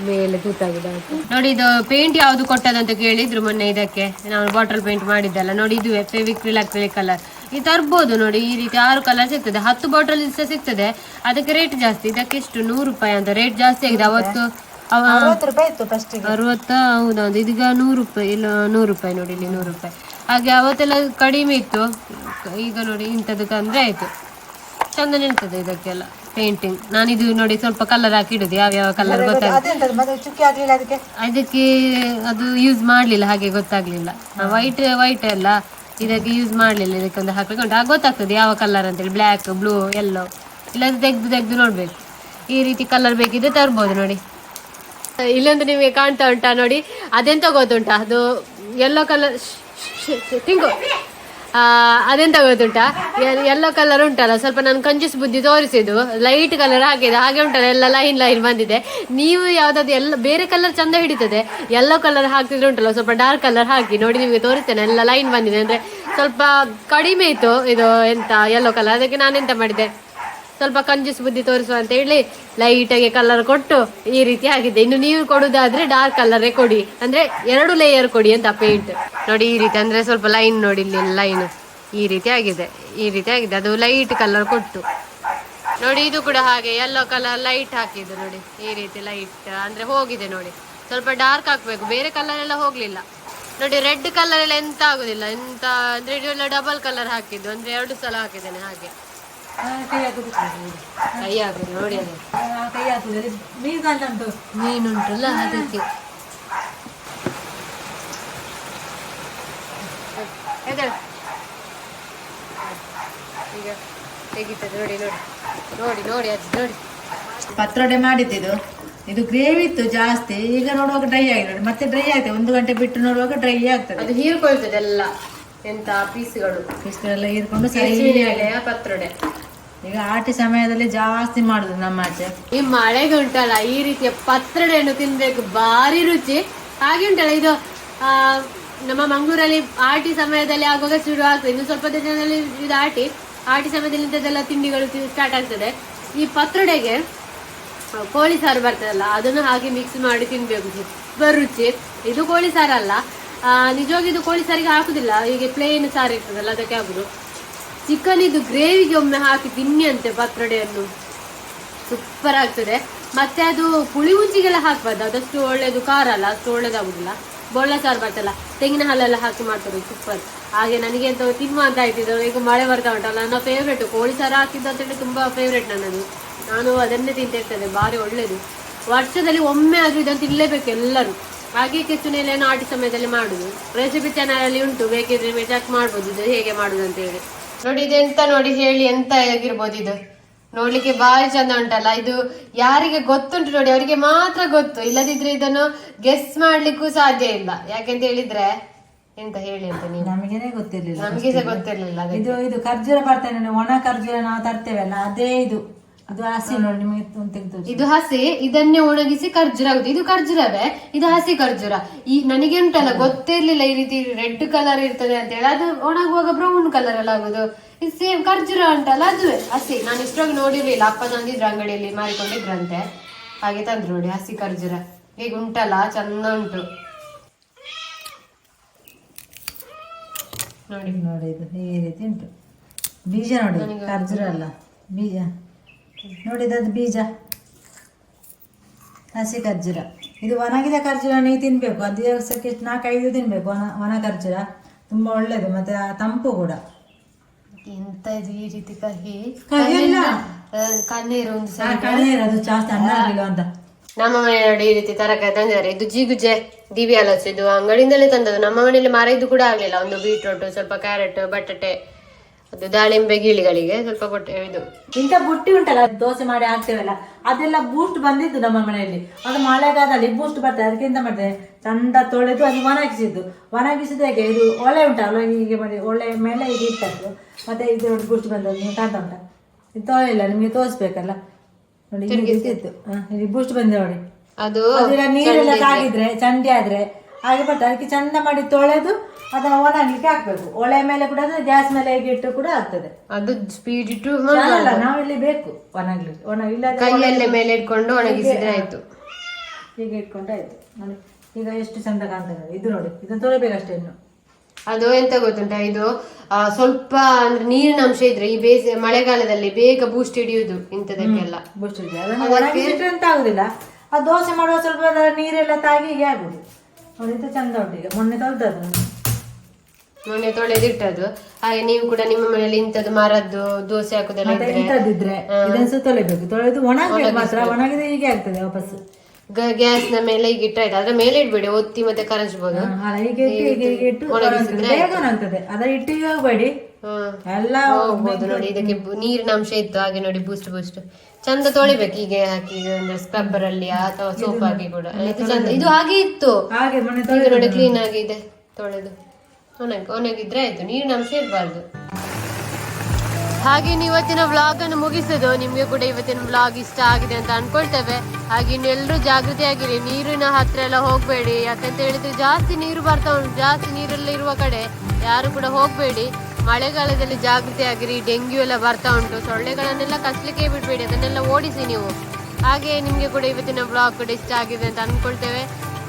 ಮೇಲೆ ತೂತಾಗಿದೆ ನೋಡಿ ಇದು ಪೇಂಟ್ ಯಾವ್ದು ಕೊಟ್ಟದಂತ ಕೇಳಿದ್ರು ಮೊನ್ನೆ ಇದಕ್ಕೆ. ನಾವು ಬಾಟಲ್ ಪೇಂಟ್ ಮಾಡಿದ್ದಲ್ಲ. ನೋಡಿ ಇದು ಫೆವಿಕ್ರಿಲ್ ಅಕ್ರಿಲಿಕ್ ಕಲರ್ ಇದು ತರ್ಬೋದು ನೋಡಿ ಈ ರೀತಿ ಆರು ಕಲರ್ ಸಿಗ್ತದೆ. ಹತ್ತು ಬಾಟಲ್ ಸಹ ಸಿಗ್ತದೆ. ಅದಕ್ಕೆ ರೇಟ್ ಜಾಸ್ತಿ. ಇದಕ್ಕೆ ಎಷ್ಟು? ನೂರು ರೂಪಾಯಿ ಅಂತ. ರೇಟ್ ಜಾಸ್ತಿ ಆಗಿದೆ. ಅವತ್ತು ಅವ ಅರವತ್ತು ರೂಪಾಯಿ ಇತ್ತು ಫಸ್ಟ್ ಅರವತ್ತ ಹೌದೌದು ಇದೀಗ ನೂರು ರೂಪಾಯಿ ಇಲ್ಲ ನೂರು ರೂಪಾಯಿ ನೋಡಿ ಇಲ್ಲಿ ನೂರು ರೂಪಾಯಿ. ಹಾಗೆ ಅವತ್ತೆಲ್ಲ ಕಡಿಮೆ ಇತ್ತು. ಈಗ ನೋಡಿ ಇಂಥದ್ದು ಅಂದ್ರೆ ಆಯ್ತು. ಚಂದ ನಿಲ್ತದೆ ಇದಕ್ಕೆಲ್ಲ ಪೇಂಟಿಂಗ್ ನಾನಿದು ನೋಡಿ ಸ್ವಲ್ಪ ಕಲರ್ ಹಾಕಿ ಇಡುದು ಯಾವ ಯಾವ ಕಲರ್ ಗೊತ್ತಾಗ ಅದಕ್ಕೆ? ಅದಕ್ಕೆ ಅದು ಯೂಸ್ ಮಾಡಲಿಲ್ಲ ಹಾಗೆ ಗೊತ್ತಾಗ್ಲಿಲ್ಲ. ವೈಟ್ ವೈಟ್ ಎಲ್ಲ ಇದಕ್ಕೆ ಯೂಸ್ ಮಾಡಲಿಲ್ಲ ಇದಕ್ಕೊಂದು ಹಾಕ್ಲಿಕ್ಕೆ ಉಂಟು ಆಗ ಗೊತ್ತಾಗ್ತದೆ ಯಾವ ಕಲರ್ ಅಂತೇಳಿ ಬ್ಲ್ಯಾಕ್ ಬ್ಲೂ ಎಲ್ಲೋ ಇಲ್ಲ ತೆಗ್ದು ತೆಗ್ದು ನೋಡ್ಬೇಕು. ಈ ರೀತಿ ಕಲರ್ ಬೇಕಿದ್ರೆ ತರ್ಬೋದು ನೋಡಿ. ಇಲ್ಲೊಂದು ನಿಮಗೆ ಕಾಣ್ತಾ ಉಂಟಾ ನೋಡಿ. ಅದೆಂತ ಗೊತ್ತುಂಟಾ? ಅದು ಯೆಲ್ಲೋ ಕಲರ್ ತಿಂಕು ಅದೆಂತ ಗೊತ್ತುಂಟಾ? ಯೆಲ್ಲೋ ಕಲರ್ ಉಂಟಲ್ಲ, ಸ್ವಲ್ಪ ನಾನು ಕಂಜೂಸ್ ಬುದ್ಧಿ ತೋರಿಸಿದ್ದು. ಲೈಟ್ ಕಲರ್ ಹಾಕಿದೆ ಹಾಗೆ ಉಂಟಲ್ಲ, ಎಲ್ಲ ಲೈನ್ ಲೈನ್ ಬಂದಿದೆ. ನೀವು ಯಾವುದಾದ್ರು ಎಲ್ಲ, ಬೇರೆ ಕಲರ್ ಚಂದ ಹಿಡಿತದೆ. ಯೆಲ್ಲೋ ಕಲರ್ ಹಾಕಿದ್ರೆ ಉಂಟಲ್ಲ, ಸ್ವಲ್ಪ ಡಾರ್ಕ್ ಕಲರ್ ಹಾಕಿ. ನೋಡಿ ನಿಮಗೆ ತೋರಿಸ್ತೇನೆ, ಎಲ್ಲ ಲೈನ್ ಬಂದಿದೆ. ಅಂದ್ರೆ ಸ್ವಲ್ಪ ಕಡಿಮೆ ಇತ್ತು, ಇದು ಎಂತ ಯೆಲ್ಲೋ ಕಲರ್ ಅದಕ್ಕೆ ನಾನು ಎಂತ ಮಾಡಿದೆ? ಸ್ವಲ್ಪ ಕಂಜೂಸ್ ಬುದ್ಧಿ ತೋರಿಸುವ ಅಂತ ಹೇಳಿ ಲೈಟಾಗಿ ಕಲರ್ ಕೊಟ್ಟು ಈ ರೀತಿ ಆಗಿದೆ. ಇನ್ನು ನೀವು ಕೊಡುದಾದ್ರೆ ಡಾರ್ಕ್ ಕಲರೇ ಕೊಡಿ. ಅಂದ್ರೆ ಎರಡು ಲೇಯರ್ ಕೊಡಿ ಅಂತ ಪೇಂಟ್ ನೋಡಿ ಈ ರೀತಿ ಅಂದ್ರೆ ಸ್ವಲ್ಪ ಲೈನ್ ನೋಡಿ ಇಲ್ಲಿ ಲೈನ್ ಈ ರೀತಿ ಆಗಿದೆ. ಈ ರೀತಿ ಆಗಿದೆ. ಅದು ಲೈಟ್ ಕಲರ್ ಕೊಟ್ಟು. ನೋಡಿ ಇದು ಕೂಡ ಹಾಗೆ ಯೆಲ್ಲೋ ಕಲರ್ ಲೈಟ್ ಹಾಕಿದ್ದು ನೋಡಿ. ಈ ರೀತಿ ಲೈಟ್ ಅಂದ್ರೆ ಹೋಗಿದೆ ನೋಡಿ. ಸ್ವಲ್ಪ ಡಾರ್ಕ್ ಹಾಕ್ಬೇಕು. ಬೇರೆ ಕಲರ್ ಎಲ್ಲ ಹೋಗ್ಲಿಲ್ಲ. ನೋಡಿ ರೆಡ್ ಕಲರ್ ಎಲ್ಲ ಎಂತ ಆಗುದಿಲ್ಲ. ಎಂತ ಅಂದ್ರೆ ಇದೆಲ್ಲ ಡಬಲ್ ಕಲರ್ ಹಾಕಿದ್ದು. ಅಂದ್ರೆ ಎರಡು ಸಲ ಹಾಕಿದ್ದೇನೆ ಹಾಗೆ. ಕೈ ಹಾಕುದು ಕೈ ಹಾಕುದು. ನೋಡಿ ಅದು. ಆ, ಕೈ ಹಾಕುದು. ಮೀನು ಉಂಟು ಮೀನುಂಟಲ್ಲ ಅದಕ್ಕೆ. ಈಗ ತೆಗಿತದೆ ನೋಡಿ ನೋಡಿ. ನೋಡಿ ನೋಡಿ ಅದು ನೋಡಿ. ಪತ್ರೊಡೆ ಮಾಡಿದ್ದು ಇದು. ಗ್ರೇವಿ ಇತ್ತು ಜಾಸ್ತಿ. ಈಗ ನೋಡುವಾಗ ಡ್ರೈ ಆಗಿ ನೋಡಿ. ಮತ್ತೆ ಡ್ರೈ ಆಯ್ತು. ಒಂದು ಗಂಟೆ ಬಿಟ್ಟು ನೋಡುವಾಗ ಡ್ರೈ ಆಗ್ತದೆ. ಅದು ಹೀರ್ಕೊಳ್ತದೆ ಎಲ್ಲ. ಎಂತ ಪೀಸ್ಗಳು. ಪೀಸ್ಗಳೆಲ್ಲ ಹೀರ್ಕೊಂಡು ಸರಿ ಪತ್ರೊಡೆ. ಈಗ ಆಟಿ ಸಮಯದಲ್ಲಿ ಜಾಸ್ತಿ ಮಾಡುದು ನಮ್ಮ ಆಚೆ. ಈ ಮಳೆಗೆ ಉಂಟಲ್ಲ ಈ ರೀತಿಯ ಪತ್ರೊಡೆಯನ್ನು ತಿನ್ಬೇಕು ಭಾರಿ ರುಚಿ. ಹಾಗೆ ಉಂಟಲ್ಲ ಇದು ಆ, ನಮ್ಮ ಮಂಗಳೂರಲ್ಲಿ ಆಟಿ ಸಮಯದಲ್ಲಿ ಆಗುವಾಗ ಶುರು ಆಗ್ತದೆ. ಇನ್ನು ಸ್ವಲ್ಪ ದಿನದಲ್ಲಿ ಇದು ಆಟಿ ಆಟಿ ಸಮಯದಲ್ಲಿ ಇಂಥದ್ದೆಲ್ಲ ತಿಂಡಿಗಳು ಸ್ಟಾರ್ಟ್ ಆಗ್ತದೆ. ಈ ಪತ್ರೊಡೆಗೆ ಕೋಳಿ ಸಾರು ಬರ್ತದಲ್ಲ ಅದನ್ನು ಹಾಗೆ ಮಿಕ್ಸ್ ಮಾಡಿ ತಿನ್ಬೇಕು. ಸೂಪರ್ ರುಚಿ. ಇದು ಕೋಳಿ ಸಾರಲ್ಲ. ನಿಜವಾಗಿ ಇದು ಕೋಳಿ ಸಾರಿಗೆ ಹಾಕುದಿಲ್ಲ. ಹೀಗೆ ಪ್ಲೇನ್ ಸಾರು ಇರ್ತದಲ್ಲ ಅದಕ್ಕೆ ಹಾಕುದು ಚಿಕನ್ ಇದು ಗ್ರೇವಿಗೆ ಒಮ್ಮೆ ಹಾಕಿ ತಿನ್ನಿ ಅಂತೆ ಪತ್ರೊಡೆಯನ್ನು ಸೂಪರ್ ಆಗ್ತದೆ. ಮತ್ತೆ ಅದು ಪುಳಿ ಮುಂಚಿಗೆಲ್ಲ ಹಾಕ್ಬಾರ್ದು. ಅದಷ್ಟು ಒಳ್ಳೇದು ಖಾರ ಅಲ್ಲ, ಅಷ್ಟು ಒಳ್ಳೇದಾಗುದಿಲ್ಲ. ಬೊಳ್ಳೆ ಸಾರು ಬರ್ತಲ್ಲ ತೆಂಗಿನ ಹಾಲೆಲ್ಲ ಹಾಕಿ ಮಾಡ್ತಾರೆ ಸೂಪರ್ ಹಾಗೆ ನನಗೆ ಅಂತ ತಿನ್ನುವ ಅಂತ ಆಯ್ತಿದ್ದು ಈಗ ಮಳೆ ಬರ್ತಾ ಉಂಟಲ್ಲ, ನನ್ನ ಫೇವ್ರೇಟ್ ಕೋಳಿ ಸಾರು ಹಾಕಿದ್ದು ಅಂತೇಳಿ ತುಂಬಾ ಫೇವ್ರೇಟ್ ನನ್ನದು. ನಾನು ಅದನ್ನೇ ತಿಂತಿರ್ತೇನೆ ಭಾರಿ ಒಳ್ಳೇದು. ವರ್ಷದಲ್ಲಿ ಒಮ್ಮೆ ಆದರೂ ಇದನ್ನು ತಿನ್ನಲೇಬೇಕು ಎಲ್ಲರೂ. ಹಾಗೆ ಕೆಚ್ಚುನೆಲೆಯನ್ನು ಆಟಿ ಸಮಯದಲ್ಲಿ ಮಾಡುದು. ರೆಸಿಪಿ ಚಾನಲಲ್ಲಿ ಉಂಟು, ಬೇಕಿದ್ರೆ ಚೆಕ್ ಮಾಡ್ಬೋದು, ಇದು ಹೇಗೆ ಮಾಡುದು ಅಂತ ಹೇಳಿ. ನೋಡಿ ಇದೆಂತ ನೋಡಿ ಹೇಳಿ ಎಂತ ಆಗಿರ್ಬೋದು ಇದು. ನೋಡ್ಲಿಕ್ಕೆ ಬಾರಿ ಚಂದ ಉಂಟಲ್ಲ? ಇದು ಯಾರಿಗೆ ಗೊತ್ತುಂಟು ನೋಡಿ ಅವರಿಗೆ ಮಾತ್ರ ಗೊತ್ತು. ಇಲ್ಲದಿದ್ರೆ ಇದನ್ನು ಗೆಸ್ ಮಾಡ್ಲಿಕ್ಕೂ ಸಾಧ್ಯ ಇಲ್ಲ. ಯಾಕೆಂತ ಹೇಳಿದ್ರೆ ಎಂತ ಹೇಳಿ ಅಂತ ನೀವು? ನಮಗೇನೆ ಗೊತ್ತಿರ್ಲಿಲ್ಲ ನಮಗೆ ಗೊತ್ತಿರಲಿಲ್ಲ. ಇದು ಇದು ಖರ್ಜೂರ ಬರ್ತೇನೆ ಒಣ ಖರ್ಜೂರ ನಾವು ತರ್ತೇವಲ್ಲ ಅದೇ ಇದು. ಇದು ಹಸಿ ನೋಡಿ ನಿಮಗೆ ತೆಗೆದು ಇದು ಹಸಿ ಇದನ್ನೇ ಒಣಗಿಸಿ ಖರ್ಜೂರ ಆಗುತ್ತೆ ಇದು ಖರ್ಜೂರವೇ? ಇದು ಹಸಿ ಖರ್ಜೂರ. ಈ ನನಗೆ ಉಂಟಲ್ಲ ಗೊತ್ತಿರ್ಲಿಲ್ಲ ಈ ರೀತಿ ರೆಡ್ ಕಲರ್ ಇರ್ತದೆ ಅಂತ ಹೇಳಿ. ಅದು ಒಣಗುವಾಗ ಬ್ರೌನ್ ಕಲರ್ ಎಲ್ಲ ಆಗುದು. ಇದು ಸೇಮ್ ಖರ್ಜೂರ ಉಂಟಲ್ಲ ಅದುವೇ. ಹಸಿ ನಾನು ಇಷ್ಟವಾಗಿ ನೋಡಿರ್ಲಿಲ್ಲ. ಅಪ್ಪ ತಂದಿದ್ರು ಅಂಗಡಿಯಲ್ಲಿ ಮಾರಿಕೊಂಡಿದ್ರಂತೆ. ಹಾಗೆ ತಂದ್ರು ನೋಡಿ ಹಸಿ ಖರ್ಜೂರ. ಈಗ ಉಂಟಲ್ಲ ಚಂದ ಉಂಟು. ನೋಡಿ. ನೋಡಿ ಇದು ಈ ರೀತಿ ಉಂಟು. ಬೀಜ ನೋಡಿ ಖರ್ಜೂರ ಅಲ್ಲ. ಬೀಜ. ನೋಡಿ ಅದು ಬೀಜ. ಹಸಿ ಖರ್ಜೂರ. ಇದು ಒಣಗಿದ ಖರ್ಜೂರ ನೀವು ತಿನ್ಬೇಕು. ಅದು ದಿವಸಕ್ಕೆ ನಾಲ್ಕೈದು ತಿನ್ಬೇಕು. ಒಣ ಒಣ ಖರ್ಜೂರ. ತುಂಬಾ ಒಳ್ಳೇದು. ಮತ್ತೆ ತಂಪು ಕೂಡ. ಎಂತ ಇದು ಈ ರೀತಿ ಕಹಿ? ಕಣ್ಣೀರು ಒಂದು ಕಣ್ಣೀರು ಅದು ಜಾಸ್ತಿ ಅನ್ನ ಆಗಿಲ್ಲ ಅಂತ. ನಮ್ಮ ಮನೆ ನೋಡಿ ಈ ರೀತಿ ತರಕಾರಿ ತಂದಿದ್ದಾರೆ. ಇದು ಜಿಗುಜೆ ದಿವ್ಯ ಹಲಸು ಇದು ಅಂಗಡಿಯಿಂದಲೇ ತಂದದ್ದು. ನಮ್ಮ ಮನೆಯಲ್ಲಿ ಮರ ಇದು ಕೂಡ ಆಗ್ಲಿಲ್ಲ. ಒಂದು ಬೀಟ್ರೋಟ್ ಸ್ವಲ್ಪ ಕ್ಯಾರೆಟ್ ಬಟಾಟೆ. ಅದು ದಾಳಿಂಬೆ ಗಿಳಿಗಳಿಗೆ ಸ್ವಲ್ಪ ಕೊಟ್ಟೆ ಇದು. ಇಂಥ ಬುಟ್ಟಿ ಉಂಟಲ್ಲ ದೋಸೆ ಮಾಡಿ ಹಾಕ್ತೇವಲ್ಲ ಅದೆಲ್ಲ ಬೂಸ್ಟ್ ಬಂದಿದ್ದು ನಮ್ಮ ಮನೆಯಲ್ಲಿ. ಅದು ಮಳೆಗಾಲದಲ್ಲಿ ಬೂಸ್ಟ್ ಬರ್ತದೆ ಅದಕ್ಕೆ ಎಂತ ಮಾಡಿದೆ? ಚಂದ ತೊಳೆದು ಅದು ಒಣಗಿಸಿದ್ದು. ಒಣಗಿಸಿದ ಹೇಗೆ ಇದು ಒಳ್ಳೆ ಉಂಟಲ್ಲ ಹೀಗೆ ಮಾಡಿ ಒಳ್ಳೆ ಮೇಲೆ ಹೀಗೆ ಇಟ್ಟದ್ದು. ಮತ್ತೆ ಇದು ನೋಡಿ ಬೂಸ್ಟ್ ಬಂದದ್ದು ನೀವು ಕಾಣ್ತಾ ಉಂಟ? ಇದು ತೊಳೆಯಿಲ್ಲ ನಿಮಗೆ ತೋರಿಸ್ಬೇಕಲ್ಲ? ನೋಡಿ ಇತ್ತು ಇಲ್ಲಿ ಬೂಸ್ಟ್ ಬಂದಿದೆ ನೋಡಿ. ಅದು ನೀರೆಲ್ಲ ತಾಗಿದ್ರೆ ಚಂಡಿ ಆದ್ರೆ ಹಾಗೆ ಬರ್ತದೆ. ಅದಕ್ಕೆ ಚಂದ ಮಾಡಿ ತೊಳೆದು ಅದನ್ನ ಒಣಗ್ಲಿಕ್ಕೆ ಹಾಕ್ಬೇಕು. ಒಳೆ ಮೇಲೆ ಕೂಡ ಅದು ಗ್ಯಾಸ್ ಮೇಲೆ ಹೇಗೆ ಇಟ್ಟು ಕೂಡ ಆಗ್ತದೆ. ಅದು ಸ್ಪೀಡ್ ಇಟ್ಟು ಅಲ್ಲ ನಾವಿಲ್ಲಿ ಬೇಕು ಒಣಗ್ಲಿಕ್ಕೆ. ಒಣ ಇಲ್ಲ ಕೈಯಲ್ಲೇ ಮೇಲೆ ಇಟ್ಕೊಂಡು ಒಣಗಿಸಿದ್ರೆ ಆಯ್ತು. ಹೀಗೆ ಇಟ್ಕೊಂಡು ಆಯ್ತು. ನೋಡಿ ಈಗ ಎಷ್ಟು ಚಂದ ಕಾಣ್ತದೆ ನೋಡಿ ಇದು ನೋಡಿ ಇದನ್ನ ತೊಳಿಬೇಕಷ್ಟೇ ಇನ್ನು. ಅದು ಎಂತ ಗೊತ್ತುಂಟ? ಇದು ಆ, ಸ್ವಲ್ಪ ಅಂದ್ರೆ ನೀರಿನ ಅಂಶ ಇದ್ರೆ ಈ ಬೇಸ ಮಳೆಗಾಲದಲ್ಲಿ ಬೇಗ ಬೂಸ್ಟ್ ಹಿಡಿಯುದು ಇಂಥದಕ್ಕೆಲ್ಲ. ಬೂಸ್ಟ್ ಹಿಡಿಯುದು. ಅದನ್ನು ಒಣಗಿಸಿಟ್ರೆ ಅಂತ ಆಗುದಿಲ್ಲ. ಆ ದೋಸೆ ಮಾಡುವ ಸ್ವಲ್ಪ ಅದರ ನೀರೆಲ್ಲ ತಾಗಿ ಹೀಗೆ ಆಗುದು ನೋಡಿ ಇದು ಚಂದ ಉಂಟು ಈಗ. ಮೊನ್ನೆ ತೊಳ್ದದ್ದು. ಮೊನ್ನೆ ತೊಳೆದಿಟ್ಟದು ಹಾಗೆ ನೀವು ಕೂಡ ನಿಮ್ಮ ಮನೆಯಲ್ಲಿ ಇಂಥದ್ದು ಮರದ್ದು ದೋಸೆ ಹಾಕುದೆಲ್ಲ ಮತ್ತೆ ಇದ್ರೆ. ಇಂಥದ್ದಿದ್ರೆ ಇದನ್ನ ಸಹ ತೊಳಿಬೇಕು. ತೊಳೆದು ಒಣಗ್ಬೇಕು ಮಾತ್ರ. ಒಣಗಿದ್ರೆ ಹೀಗೆ ಆಗ್ತದೆ ವಾಪಸ್ ಗ್ಯಾಸ್ನ ಮೇಲೆ ಈಗ ಇಟ್ಟಾಯ್ತು ಅದ್ರ ಮೇಲೆ ಇಡ್ಬೇಡಿ ಒತ್ತಿ ಮತ್ತೆ ಕರಚ್ಬೋದು. ಅಲ್ಲ ಹೀಗೆ ಇಟ್ಟು ಹೀಗೆ ಹೀಗೆ ಇಟ್ಟು. ಬೇಗ ಒಣಗ್ತದೆ. ಅದರ ಇಟ್ಟಿಗೆ ಹೋಗ್ಬೇಡಿ. ಹ್ಮ್ ಎಲ್ಲ ಹೋಗ್ಬೋದು ನೋಡಿ ಇದಕ್ಕೆ ಬು- ನೀರಿನ ಅಂಶ ಇತ್ತು. ಹಾಗೆ ನೋಡಿ ಬೂಸ್ಟ್ ಬೂಸ್ಟ್ ಚಂದ ತೊಳಿಬೇಕು. ಹೀಗೆ ಹಾಕಿ ಅಂದ್ರೆ ಸ್ಕ್ರಬ್ಬರ್ ಅಲ್ಲಿ ಅಥವಾ ಸೋಪ್ ಹಾಕಿ ಕೂಡ. ಇದು ಚಂದ. ಇದು ಹಾಗೆ ಇತ್ತು. ಹಾಗೆ ಮೊನ್ನೆ ಈಗ ನೋಡಿ ಕ್ಲೀನ್ ಆಗಿದೆ ತೊಳೆದು. ಒಣಗಿ, ಒಣಗಿದ್ರೆ ಹಾಗೆ ಇವತ್ತಿನ ವ್ಲಾಗ್ ಅನ್ನು ಮುಗಿಸೋದು ನಿಮ್ಗೆ ಕೂಡ ಇವತ್ತಿನ ವ್ಲಾಗ್ ಇಷ್ಟ ಆಗಿದೆ ಅಂತ ಅನ್ಕೊಳ್ತೇವೆ. ಹಾಗೆ ಇನ್ನು ಎಲ್ಲರೂ ಜಾಗೃತಿಯಾಗಿರಿ. ನೀರಿನ ಹತ್ರ ಎಲ್ಲ ಹೋಗಬೇಡಿ. ಯಾಕಂತ ಹೇಳಿದ್ರೆ ಜಾಸ್ತಿ ನೀರು ಬರ್ತಾ ಉಂಟು. ಜಾಸ್ತಿ ನೀರೆಲ್ಲ ಇರುವ ಕಡೆ ಯಾರು ಕೂಡ ಹೋಗ್ಬೇಡಿ. ಮಳೆಗಾಲದಲ್ಲಿ ಜಾಗೃತಿ ಆಗಿರಿ ಡೆಂಗ್ಯೂ ಎಲ್ಲ ಬರ್ತಾ ಉಂಟು. ಸೊಳ್ಳೆಗಳನ್ನೆಲ್ಲ ಕಸ್ಲಿಕ್ಕೆ ಬಿಡಬೇಡಿ. ಅದನ್ನೆಲ್ಲ ಓಡಿಸಿ ನೀವು. ಹಾಗೆ ನಿಮಗೆ ಕೂಡ ಇವತ್ತಿನ ಬ್ಲಾಗ್ ಕೂಡ ಇಷ್ಟ ಆಗಿದೆ ಅಂತ ಅನ್ಕೊಳ್ತೇವೆ.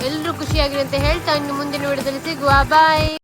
ಎಲ್ಲರೂ ಖುಷಿಯಾಗಿರಿ ಅಂತ ಹೇಳ್ತಾ ಇನ್ನು ಮುಂದಿನ ವಿಡಿಯೋದಲ್ಲಿ ಸಿಗುವ. ಬಾಯ್